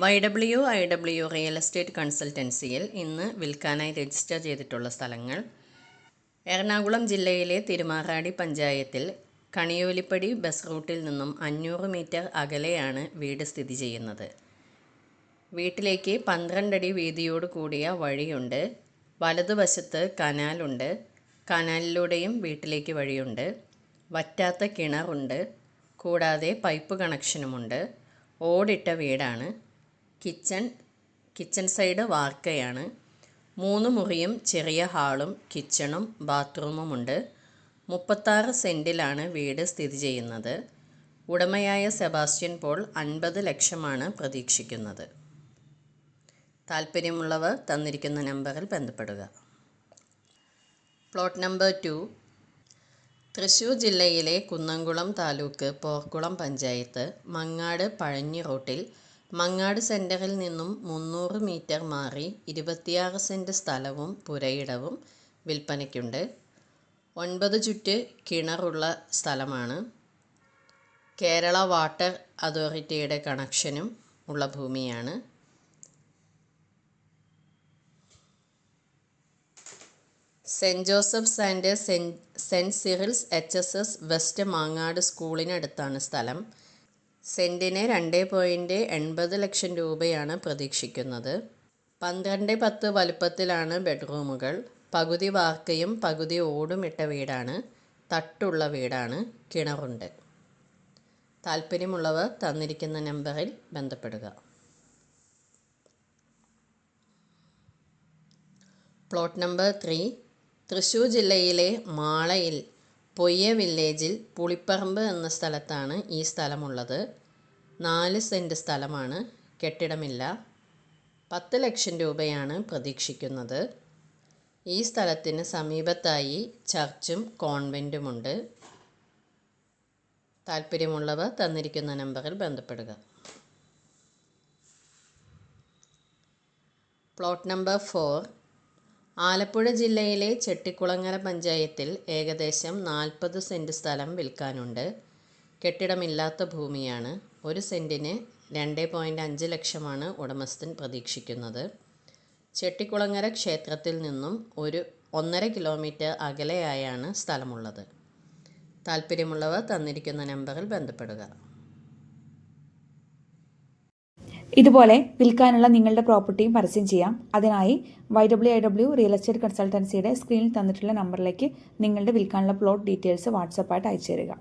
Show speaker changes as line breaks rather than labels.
Y W I W real estate കൺസൾട്ടൻസിയിൽ ഇന്ന് വിൽക്കാനായി register ചെയ്തിട്ടുള്ള സ്ഥലങ്ങൾ. എറണാകുളം ജില്ലയിലെ തിരുമാറാടി പഞ്ചായത്തിൽ കണിയോലിപ്പടി ബസ് റൂട്ടിൽ നിന്നും അഞ്ഞൂറ് മീറ്റർ അകലെയാണ് വീട് സ്ഥിതി ചെയ്യുന്നത്. വീട്ടിലേക്ക് പന്ത്രണ്ടടി വീതിയോട് കൂടിയ വഴിയുണ്ട്. വലതുവശത്ത് കനാലുണ്ട്. കനാലിലൂടെയും വീട്ടിലേക്ക് വഴിയുണ്ട്. വറ്റാത്ത കിണറുണ്ട്. കൂടാതെ പൈപ്പ് കണക്ഷനുമുണ്ട്. ഓടിട്ട വീടാണ്. കിച്ചൺ കിച്ചൺ സൈഡ് വാർക്കയാണ്. മൂന്ന് മുറിയും ചെറിയ ഹാളും കിച്ചണും ബാത്റൂമുമുണ്ട്. മുപ്പത്താറ് സെന്റിലാണ് വീട് സ്ഥിതി ചെയ്യുന്നത്. ഉടമയായ സെബാസ്റ്റ്യൻ പോൾ അൻപത് ലക്ഷമാണ് പ്രതീക്ഷിക്കുന്നത്. താല്പര്യമുള്ളവർ തന്നിരിക്കുന്ന നമ്പറിൽ ബന്ധപ്പെടുക. Plot number two. തൃശ്ശൂർ ജില്ലയിലെ കുന്നംകുളം താലൂക്ക് പോർക്കുളം പഞ്ചായത്ത് മങ്ങാട് പഴഞ്ഞി റോട്ടിൽ മങ്ങാട് സെന്ററിൽ നിന്നും മുന്നൂറ് മീറ്റർ മാറി ഇരുപത്തിയാറ് സെന്റ് സ്ഥലവും പുരയിടവും വിൽപ്പനയ്ക്കുണ്ട്. ഒൻപത് ചുറ്റ് കിണറുള്ള സ്ഥലമാണ്. കേരള വാട്ടർ അതോറിറ്റിയുടെ കണക്ഷനും ഉള്ള ഭൂമിയാണ്. Saint Joseph's and saint saint Cyril's H S S west Mangad സ്കൂളിനടുത്താണ് സ്ഥലം. സെന്റിന് രണ്ട് പോയിന്റ് എൺപത് ലക്ഷം രൂപയാണ് പ്രതീക്ഷിക്കുന്നത്. പന്ത്രണ്ട് പത്ത് വലുപ്പത്തിലാണ് ബെഡ്റൂമുകൾ. പകുതി വാർക്കയും പകുതി ഓടുമിട്ട വീടാണ്. തട്ടുള്ള വീടാണ് കിണറുണ്ട്. താല്പര്യമുള്ളവർ തന്നിരിക്കുന്ന നമ്പറിൽ ബന്ധപ്പെടുക. Plot number three. തൃശ്ശൂർ ജില്ലയിലെ മാളയിൽ പൊയ്യ വില്ലേജിൽ പുളിപ്പറമ്പ് എന്ന സ്ഥലത്താണ് ഈ സ്ഥലമുള്ളത്. നാല് സെന്റ് സ്ഥലമാണ്. കെട്ടിടമില്ല. പത്ത് ലക്ഷം രൂപയാണ് പ്രതീക്ഷിക്കുന്നത്. ഈ സ്ഥലത്തിന് സമീപത്തായി ചർച്ചും കോൺവെന്റുമുണ്ട് താല്പര്യമുള്ളവർ തന്നിരിക്കുന്ന നമ്പറിൽ ബന്ധപ്പെടുക. പ്ലോട്ട് നമ്പർ ഫോർ ആലപ്പുഴ ജില്ലയിലെ ചെട്ടിക്കുളങ്ങര പഞ്ചായത്തിൽ ഏകദേശം നാൽപ്പത് സെന്റ് സ്ഥലം വിൽക്കാനുണ്ട്. കെട്ടിടമില്ലാത്ത ഭൂമിയാണ്. ഒരു സെന്റിന് രണ്ട് പോയിന്റ് അഞ്ച് ലക്ഷമാണ് ഉടമസ്ഥൻ പ്രതീക്ഷിക്കുന്നത്. ചെട്ടിക്കുളങ്ങര ക്ഷേത്രത്തിൽ നിന്നും ഒരു ഒന്നര കിലോമീറ്റർ അകലെയായാണ് സ്ഥലമുള്ളത്. താല്പര്യമുള്ളവർ തന്നിരിക്കുന്ന നമ്പറിൽ ബന്ധപ്പെടുക.
ഇതുപോലെ വിൽക്കാനുള്ള നിങ്ങളുടെ പ്രോപ്പർട്ടിയും പരസ്യം ചെയ്യാം. അതിനായി Y W I W real estate കൺസൾട്ടൻസിയുടെ സ്ക്രീനിൽ തന്നിട്ടുള്ള നമ്പറിലേക്ക് നിങ്ങളുടെ വിൽക്കാനുള്ള പ്ലോട്ട് ഡീറ്റെയിൽസ് വാട്സപ്പായിട്ട് അയച്ചു തരിക